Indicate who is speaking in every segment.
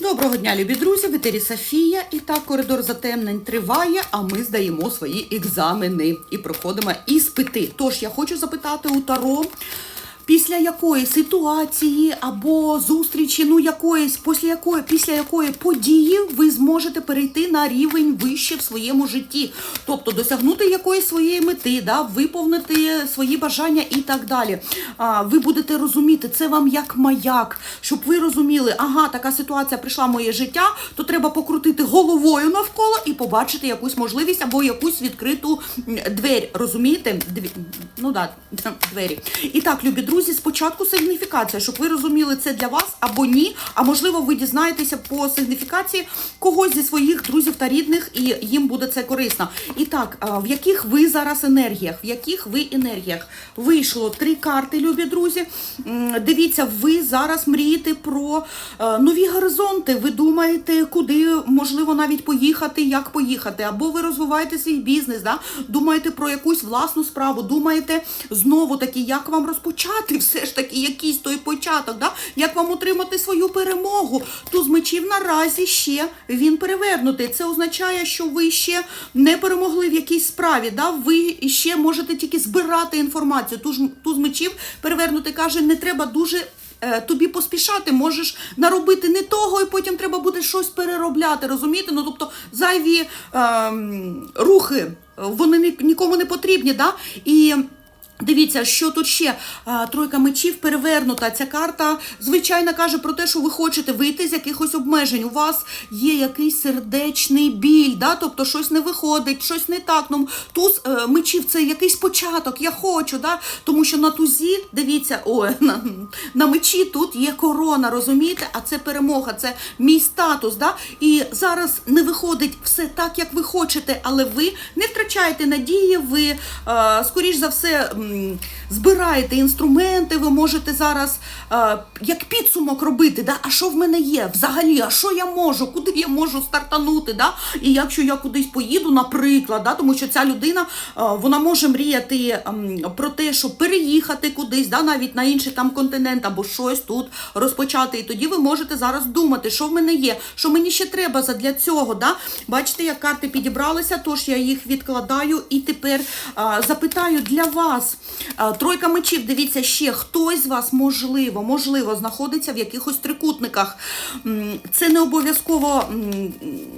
Speaker 1: Доброго дня, любі друзі! В етері Софія. І так, коридор затемнень триває, а ми здаємо свої екзамени і проходимо іспити. Тож я хочу запитати у Таро. Після якої ситуації або зустрічі, ну якоїсь, після якої, після якої події ви зможете перейти на рівень вище в своєму житті, тобто досягнути якоїсь своєї мети, да, виповнити свої бажання і так далі. А, ви будете розуміти, це вам як маяк, щоб ви розуміли, ага, така ситуація прийшла в моє життя, то треба покрутити головою навколо і побачити якусь можливість або якусь відкриту двері. Розумієте? Дві... Ну да, двері. І так, любі друзі, спочатку сигніфікація, щоб ви розуміли, це для вас або ні. А можливо, ви дізнаєтеся по сигніфікації когось зі своїх друзів та рідних, і їм буде це корисно. І так, в яких ви зараз енергіях? В яких ви енергіях? Вийшло три карти, любі друзі. Дивіться, ви зараз мрієте про е, нові горизонти. Ви думаєте, куди можливо навіть поїхати, як поїхати, або ви розвиваєте свій бізнес, да? думаєте про якусь власну справу, думаєте знову таки, як вам розпочати все ж таки якийсь той початок, да? як вам отримати свою перемогу. Туз мечів наразі ще він перевернутий. Це означає, що ви ще не перемогли в якійсь справі. Да? Ви ще можете тільки збирати інформацію. Туз, туз мечів перевернутий каже, не треба дуже е, тобі поспішати, можеш наробити не того, і потім треба буде щось переробляти. Розумієте? Ну тобто зайві ем, рухи, вони нікому не потрібні. Да? І Дивіться, що тут ще тройка мечів перевернута. Ця карта, звичайно, каже про те, що ви хочете вийти з якихось обмежень. У вас є якийсь сердечний біль, да? тобто щось не виходить, щось не так. Ну, туз е, мечів це якийсь початок, я хочу, да? тому що на тузі, дивіться, о, на, на мечі тут є корона, розумієте? А це перемога, це мій статус. Да? І зараз не виходить все так, як ви хочете, але ви не втрачаєте надії, ви, е, скоріш за все, збираєте інструменти, ви можете зараз е, як підсумок робити, да? а що в мене є взагалі, а що я можу, куди я можу стартанути, да? і якщо я кудись поїду, наприклад, да? тому що ця людина е, вона може мріяти ем, про те, щоб переїхати кудись, да? навіть на інший там континент або щось тут розпочати. І тоді ви можете зараз думати, що в мене є, що мені ще треба задля цього. Да? Бачите, як карти підібралися, тож я їх відкладаю і тепер а, запитаю для вас. А, тройка мечів, дивіться ще, хтось з вас можливо, можливо, знаходиться в якихось трикутниках. Це не обов'язково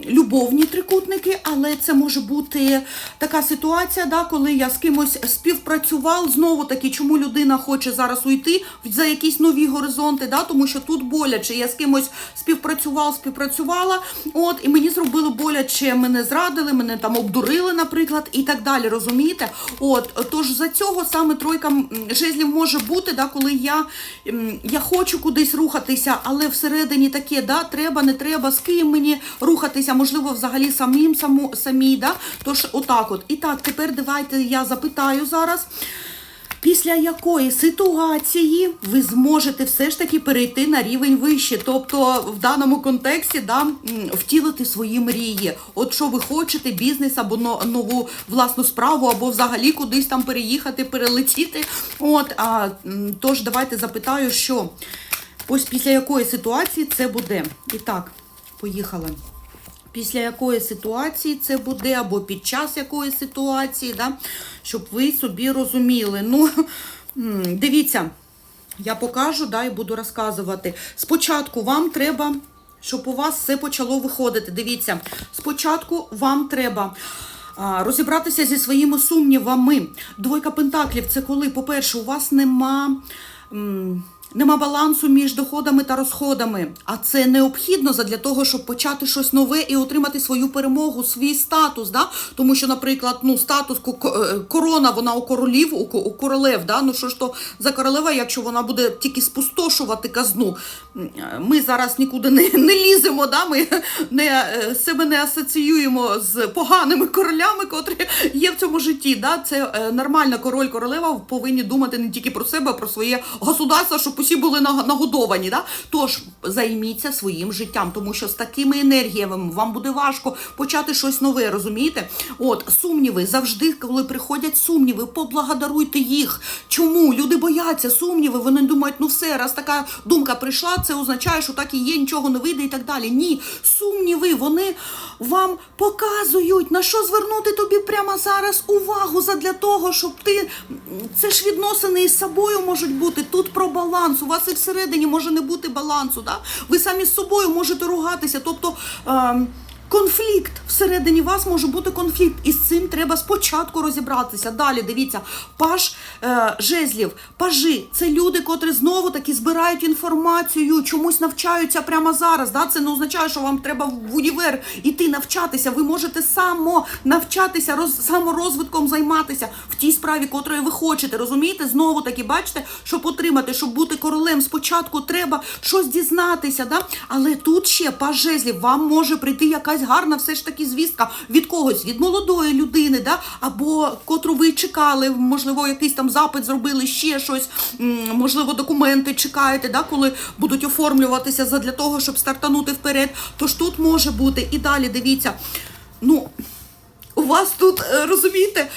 Speaker 1: любовні трикутники, але це може бути така ситуація, да, коли я з кимось співпрацював. Знову таки, чому людина хоче зараз уйти за якісь нові горизонти, да, тому що тут боляче. Я з кимось співпрацював, співпрацювала, от, і мені зробили боляче, мене зрадили, мене там обдурили, наприклад, і так далі. Розумієте? От, тож за цього саме тройка жезлів може бути, да, коли я, я хочу кудись рухатися, але всередині таке, да, треба, не треба, з ким мені рухатися, можливо, взагалі самим саму, самі. Да? Тож отак от. І так, тепер давайте я запитаю зараз. Після якої ситуації ви зможете все ж таки перейти на рівень вище, тобто в даному контексті да, втілити свої мрії. От що ви хочете, бізнес або нову власну справу, або взагалі кудись там переїхати, перелетіти. От, а, тож давайте запитаю, що ось після якої ситуації це буде. І так, поїхали. Після якої ситуації це буде, або під час якої ситуації, да? щоб ви собі розуміли. Ну, дивіться, я покажу да, і буду розказувати. Спочатку вам треба, щоб у вас все почало виходити. Дивіться, спочатку вам треба. Розібратися зі своїми сумнівами. Двойка пентаклів це коли, по-перше, у вас нема. Нема балансу між доходами та розходами, а це необхідно для того, щоб почати щось нове і отримати свою перемогу, свій статус. Да? Тому що, наприклад, ну статус е, корона, вона у королів, у, королев. Да? Ну що ж то за королева, якщо вона буде тільки спустошувати казну. Е, Ми зараз нікуди не, не ліземо, да? ми не, е, себе не асоціюємо з поганими королями, котрі є в цьому житті. Да? Це нормально, король, королева повинні думати не тільки про себе, а про своє государство, щоб усі були нагодовані. Да? Тож займіться своїм життям, тому що з такими енергіями вам буде важко почати щось нове, розумієте? От сумніви завжди, коли приходять сумніви, поблагодаруйте їх. Чому люди бояться сумніви? Вони думають, ну все, раз така думка прийшла, це означає, що так і є, нічого не вийде і так далі. Ні, сумніви вони вам показують на що звернути тобі прямо зараз увагу задля того, щоб ти це ж відносини із собою можуть бути. Тут про баланс. У вас і всередині може не бути балансу. Да? Ви самі з собою можете ругатися. Тобто. ем, Конфлікт всередині вас може бути конфлікт, і з цим треба спочатку розібратися. Далі дивіться, паж е, жезлів, пажі це люди, котрі знову таки збирають інформацію, чомусь навчаються прямо зараз. Да? Це не означає, що вам треба в універ іти навчатися. Ви можете само навчатися, роз, саморозвитком займатися в тій справі, котрої ви хочете. Розумієте? Знову таки, бачите, щоб отримати, щоб бути королем, спочатку треба щось дізнатися. Да? Але тут ще паж жезлів, вам може прийти якась гарна все ж таки звістка від когось, від молодої людини, да? або котру ви чекали, можливо, якийсь там запит зробили, ще щось, можливо, документи чекаєте, да? коли будуть оформлюватися задля того, щоб стартанути вперед. Тож тут може бути і далі дивіться. Ну, у вас тут, е, розумієте,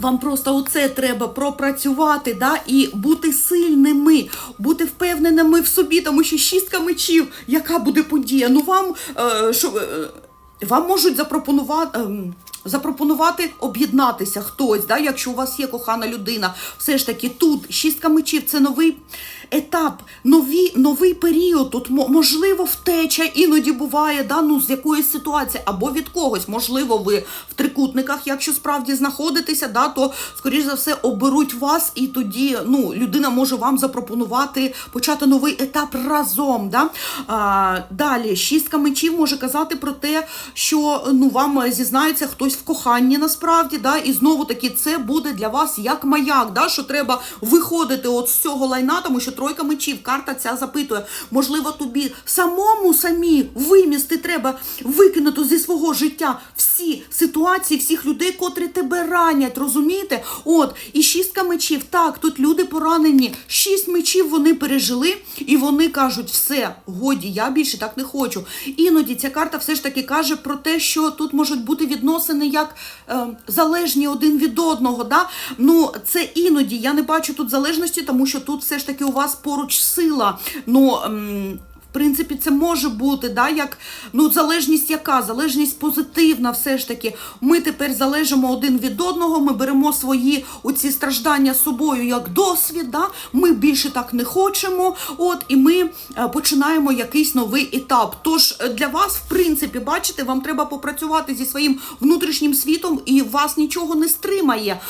Speaker 1: вам просто оце треба пропрацювати, да, і бути сильними, бути впевненими в собі, тому що шістка мечів, яка буде подія? Ну вам е, що, е, вам можуть запропонувати. Запропонувати об'єднатися хтось, да, якщо у вас є кохана людина, все ж таки тут шістка мечів це новий етап, нові, новий період. Тут можливо втеча іноді буває, да, ну, з якоїсь ситуації або від когось. Можливо, ви в трикутниках, якщо справді знаходитеся, да, то скоріш за все оберуть вас, і тоді ну, людина може вам запропонувати почати новий етап разом. Да? А, далі шістка мечів може казати про те, що ну вам зізнається хтось в коханні насправді, да, і знову таки це буде для вас як маяк, да, що треба виходити от з цього лайна, тому що тройка мечів, карта ця запитує, можливо, тобі самому самі вимісти треба викинути зі свого життя всі ситуації, всіх людей, котрі тебе ранять, розумієте? От, і шістка мечів, так, тут люди поранені, шість мечів вони пережили, і вони кажуть, все, годі, я більше так не хочу. Іноді ця карта все ж таки каже про те, що тут можуть бути відносини як е, залежні один від одного. Да? Ну, це іноді. Я не бачу тут залежності, тому що тут все ж таки у вас поруч сила. Ну, ем, принципі, це може бути, да, як ну, залежність яка? Залежність позитивна, все ж таки. Ми тепер залежимо один від одного, ми беремо свої оці страждання з собою як досвід. Да? Ми більше так не хочемо. От, і ми е, починаємо якийсь новий етап. Тож е, для вас, в принципі, бачите, вам треба попрацювати зі своїм внутрішнім світом, і вас нічого не стримає.